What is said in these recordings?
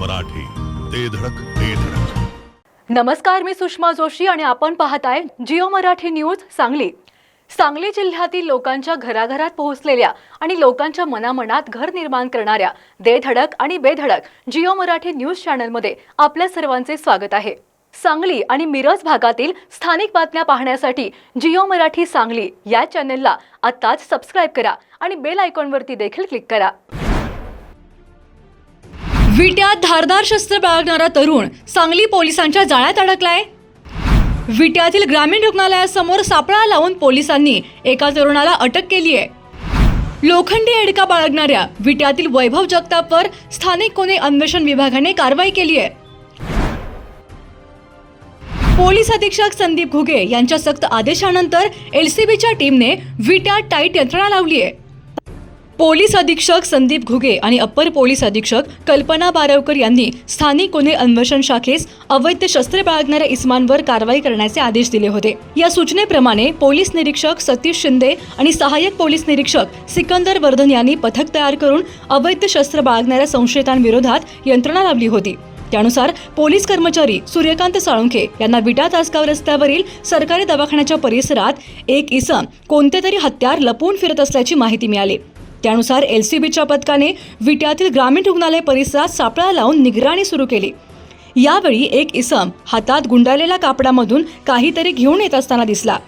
मराठी. ते धडक ते धडक. नमस्कार मी सुषमा जोशी आणि आपण पाहताय जिओ मराठी न्यूज सांगली. सांगली जिल्ह्यातील लोकांच्या घराघरात पोहोचलेल्या आणि लोकांच्या मनामनात घर निर्माण करणाऱ्या देधडक आणि बेधडक जिओ मराठी न्यूज चॅनलमध्ये आपल्या सर्वांचे स्वागत आहे. सांगली आणि मिरज भागातील स्थानिक बातम्या पाहण्यासाठी जिओ मराठी सांगली या चॅनेलला आत्ताच सबस्क्राईब करा आणि बेल आयकॉनवरती देखील क्लिक करा. विट्यात धारदार शस्त्र बाळगणारा तरुण सांगली पोलिसांच्या जाळ्यात अडकलाय. विट्यातील ग्रामीण रुग्णालयासमोर सापळा लावून पोलिसांनी एका तरुणाला अटक केली आहे लोखंडी एडका बाळगणाऱ्या विट्यातील वैभव जगतापवर स्थानिक गुन्हे अन्वेषण विभागाने कारवाई केली आहे पोलीस अधीक्षक संदीप घुगे यांच्या सक्त आदेशानंतर एलसीबीच्या टीमने विट्यात टाईट यंत्रणा लावली आहे पोलीस अधीक्षक संदीप घुगे आणि अप्पर पोलीस अधीक्षक कल्पना बारवकर यांनी स्थानिक गुन्हे अन्वेषण शाखेस अवैध शस्त्रे बाळगणाऱ्या इस्मांवर कारवाई करण्याचे आदेश दिले होते. या सूचनेप्रमाणे पोलीस निरीक्षक सतीश शिंदे आणि सहाय्यक पोलीस निरीक्षक सिकंदर वर्धन यांनी पथक तयार करून अवैध शस्त्र बाळगणाऱ्या संशयितांविरोधात यंत्रणा लावली होती. त्यानुसार पोलीस कर्मचारी सूर्यकांत साळुंखे यांना विटा तासगाव रस्त्यावरील सरकारी दवाखान्याच्या परिसरात एक इसम कोणते तरी हत्यार लपवून फिरत असल्याची माहिती मिळाली. त्यानुसार एल सी बीच्या पथकाने विट्यातील ग्रामीण रुग्णालय परिसरात सापळा लावून निगराणी सुरू केली. यावेळी एक इसम हातात गुंडाळलेल्या कापडामधून काहीतरी घेऊन येत असताना दिसला.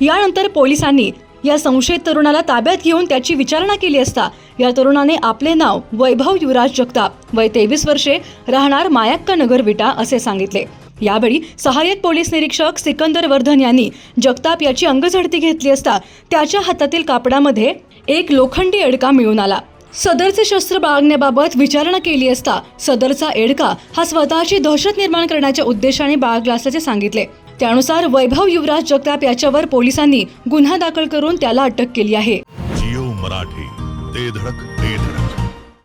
यानंतर पोलिसांनी या संशयित तरुणाला ताब्यात घेऊन त्याची विचारणा केली असता या तरुणाने आपले नाव वैभव युवराज जगताप वय तेवीस वर्षे राहणार मायाक्का नगर विटा असे सांगितले. यावेळी सहाय्यक पोलीस निरीक्षक सिकंदर वर्धन यांनी जगताप याची अंगझडती घेतली असता त्याच्या हातातील कापडामध्ये एक लोखंडी एडका मिळून आला. सदरचे शस्त्र बाळगण्याबाबत विचारणा केली असता सदरचा एडका हा स्वतःची दहशत निर्माण करण्याच्या उद्देशाने बाळगला असल्याचे सांगितले. त्यानुसार वैभव युवराज जगताप याच्यावर पोलिसांनी गुन्हा दाखल करून त्याला अटक केली आहे. जिओ मराठी ते धडक ते धडक.